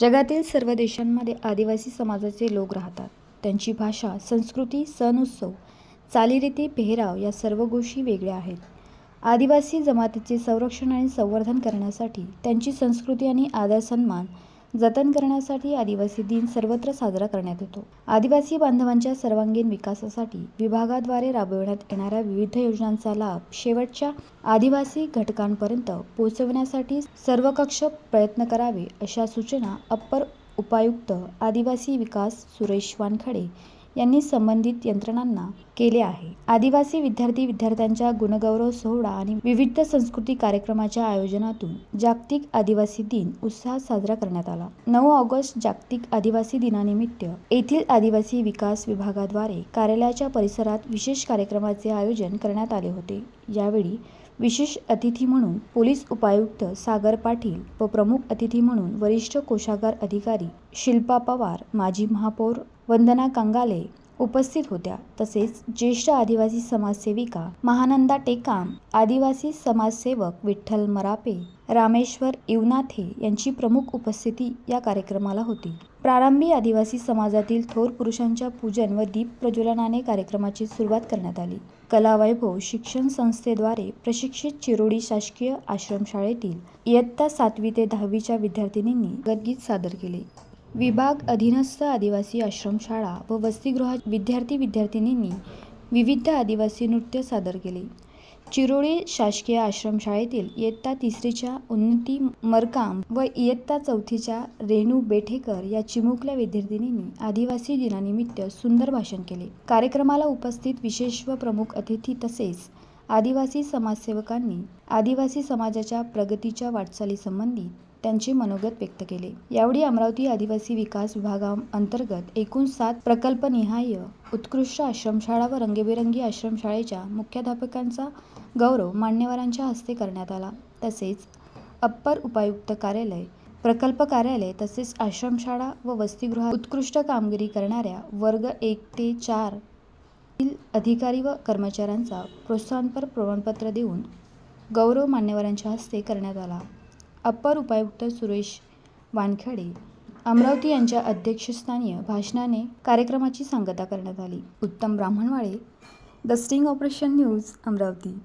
जगातील सर्व देशांमध्ये आदिवासी समाजाचे लोक राहतात. त्यांची भाषा संस्कृती सण उत्सव चालीरीती पेहराव या सर्व गोष्टी वेगळ्या आहेत. आदिवासी जमातीचे संरक्षण आणि संवर्धन करण्यासाठी त्यांची संस्कृती आणि आदर सन्मान जतन करण्यासाठी आदिवासी दिन सर्वत्र साजरा करण्यात येतो. आदिवासी बांधवांच्या सर्वांगीण विकासासाठी विभागाद्वारे राबविण्यात येणाऱ्या विविध योजनांचा लाभ शेवटच्या आदिवासी घटकांपर्यंत पोहोचवण्यासाठी सर्वकक्ष प्रयत्न करावे अशा सूचना अप्पर उपायुक्त आदिवासी विकास सुरेश वानखडे यांनी संबंधित यंत्रणांना केले आहे. आदिवासी विद्यार्थी विद्यार्थ्यांच्या गुणगौरव सोहळा आणि विविध सांस्कृतिक कार्यक्रमाच्या आयोजनातून जागतिक आदिवासी दिन उत्साहात साजरा करण्यात आला. नऊ ऑगस्ट जागतिक आदिवासी दिनानिमित्त येथील आदिवासी विकास विभागाद्वारे कार्यालयाच्या परिसरात विशेष कार्यक्रमाचे आयोजन करण्यात आले होते. यावेळी विशेष अतिथी म्हणून पोलीस उपायुक्त सागर पाटील व प्रमुख अतिथी म्हणून वरिष्ठ कोषागार अधिकारी शिल्पा पवार माजी महापौर वंदना कंगाले उपस्थित होत्या. तसेच ज्येष्ठ आदिवासी समाजसेविका महानंदा टेकाम आदिवासी समाजसेवक विठ्ठल मरापे रामेश्वर इवनाथे यांची प्रमुख उपस्थिती या कार्यक्रमाला होती. प्रारंभी आदिवासी समाजातील थोर पुरुषांच्या पूजन व दीप प्रज्वलनाने कार्यक्रमाची सुरुवात करण्यात आली. कलावैभव शिक्षण संस्थेद्वारे प्रशिक्षित चिरोडी शासकीय आश्रमशाळेतील इयत्ता सातवी ते दहावीच्या विद्यार्थिनींनी गदगीत सादर केले. विभाग अधीनस्थ आदिवासी आश्रमशाळा व वसतिगृहात विद्यार्थी विद्यार्थिनींनी विविध आदिवासी नृत्य सादर केले. चिरोळी शासकीय आश्रमशाळेतील इयत्ता तिसरीच्या उन्नती मरकाम व इयत्ता चौथीच्या रेणू बेठेकर या चिमुकल्या विद्यार्थिनींनी आदिवासी दिनानिमित्त सुंदर भाषण केले. कार्यक्रमाला उपस्थित विशेष व प्रमुख अतिथी तसेच आदिवासी समाजसेवकांनी आदिवासी समाजाच्या प्रगतीच्या वाटचालीसंबंधी त्यांचे मनोगत व्यक्त केले. यावेळी अमरावती आदिवासी विकास विभागाअंतर्गत एकूण सात प्रकल्पनिहाय उत्कृष्ट आश्रमशाळा व रंगीबेरंगी आश्रमशाळेच्या मुख्याध्यापकांचा गौरव मान्यवरांच्या हस्ते करण्यात आला. तसेच अप्पर उपायुक्त कार्यालय प्रकल्प कार्यालय तसेच आश्रमशाळा व वसतिगृहात उत्कृष्ट कामगिरी करणाऱ्या वर्ग एक ते चार अधिकारी व कर्मचाऱ्यांचा प्रोत्साहनपर प्रमाणपत्र देऊन गौरव मान्यवरांच्या हस्ते करण्यात आला. अप्पर उपायुक्त सुरेश वानखेडे अमरावती यांच्या अध्यक्षस्थानीय भाषणाने कार्यक्रमाची सांगता करण्यात आली. Uttam Brahmanwale the sting operation news Amravati.